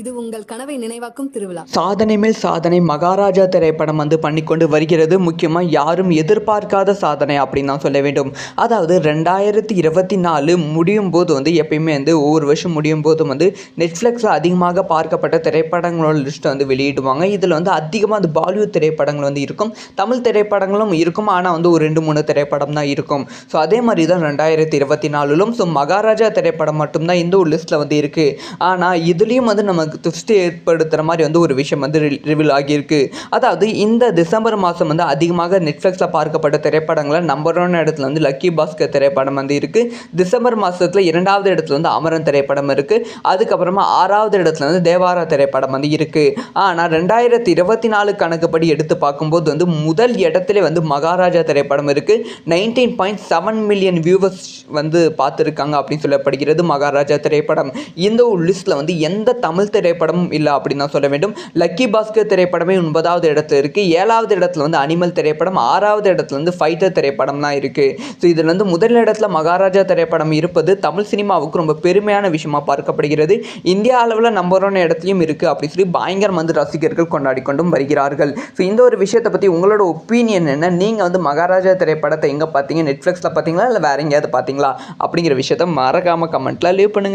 இது உங்கள் கனவை நினைவாக்கும் திருவிழா. சாதனை மேல் சாதனை மகாராஜா திரைப்படம் வந்து பண்ணிக்கொண்டு வருகிறது. முக்கியமாக யாரும் எதிர்பார்க்காத சாதனை அப்படின்னு தான் சொல்ல வேண்டும். அதாவது ரெண்டாயிரத்தி இருபத்தி நாலு முடியும் போது வந்து எப்பயுமே வந்து ஒவ்வொரு வருஷம் முடியும் போதும் வந்து நெட்ஃப்ளிக்ஸில் அதிகமாக பார்க்கப்பட்ட திரைப்படங்களோட லிஸ்ட்டை வந்து வெளியிடுவாங்க. இதில் வந்து அதிகமாக அந்த பாலிவுட் திரைப்படங்கள் வந்து இருக்கும். தமிழ் திரைப்படங்களும் இருக்கும். ஆனால் வந்து ஒரு ரெண்டு மூணு திரைப்படம் தான் இருக்கும். ஸோ அதே மாதிரி தான் ரெண்டாயிரத்தி இருபத்தி நாலுலும். ஸோ மகாராஜா திரைப்படம் மட்டும்தான் இந்த ஒரு லிஸ்ட்டில் வந்து இருக்குது ஆனால் இதுலேயும் வந்து நம்ம நமக்கு திருஷ்டி ஏற்படுத்துகிற மாதிரி வந்து ஒரு விஷயம் வந்து ரிவீல் ஆகியிருக்கு. அதாவது இந்த டிசம்பர் மாதம் வந்து அதிகமாக நெட்ஃப்ளிக்ஸில் பார்க்கப்பட்ட திரைப்படங்களை நம்பர் ஒன் இடத்துல வந்து லக்கி பாஸ்கர் திரைப்படம் வந்து இருக்குது டிசம்பர் மாதத்தில் இரண்டாவது இடத்துல வந்து அமரன் திரைப்படம் இருக்குது அதுக்கப்புறமா ஆறாவது இடத்துல வந்து தேவாரா திரைப்படம் வந்து இருக்குது ஆனால் ரெண்டாயிரத்தி இருபத்தி நாலு கணக்குப்படி எடுத்து பார்க்கும்போது வந்து முதல் இடத்துல வந்து மகாராஜா திரைப்படம் இருக்குது nineteen point seven million viewers வந்து பார்த்துருக்காங்க அப்படின்னு சொல்லப்படுகிறது மகாராஜா திரைப்படம். இந்த ஒரு லிஸ்ட்டில் வந்து எந்த தமிழ் திரைப்படமும் இல்லை அப்படின்னு தான் சொல்ல வேண்டும். லக்கி பாஸ்கர் திரைப்படமே ஒன்பதாவது இடத்துல இருக்குது ஏழாவது இடத்துல வந்து அனிமல் திரைப்படம் ஆறாவது இடத்துல வந்து ஃபைட்டர் திரைப்படம் தான் இருக்குது ஸோ இதில் வந்து முதல் இடத்துல மகாராஜா திரைப்படம் இருப்பது தமிழ் சினிமாவுக்கு ரொம்ப பெருமையான விஷயமா பார்க்கப்படுகிறது. இந்தியா அளவில் நம்பர் ஒன் இடத்துலையும் இருக்குது அப்படி சொல்லி பயங்கரம் வந்து ரசிகர்கள் கொண்டாடி கொண்டும் வருகிறார்கள். ஸோ இந்த ஒரு விஷயத்தை பற்றி உங்களோட ஒப்பீனியன் என்ன? நீங்கள் வந்து மகாராஜா திரைப்படத்தை எங்கே பார்த்தீங்க? நெட்ஃப்ளிக்ஸில் பார்த்தீங்களா? இல்லை வேற எங்கேயாவது பார்த்தீங்களா? அப்படிங்கிற விஷயத்த மறக்காமல் கமெண்ட்டில் லீவ் பண்ணுங்கள்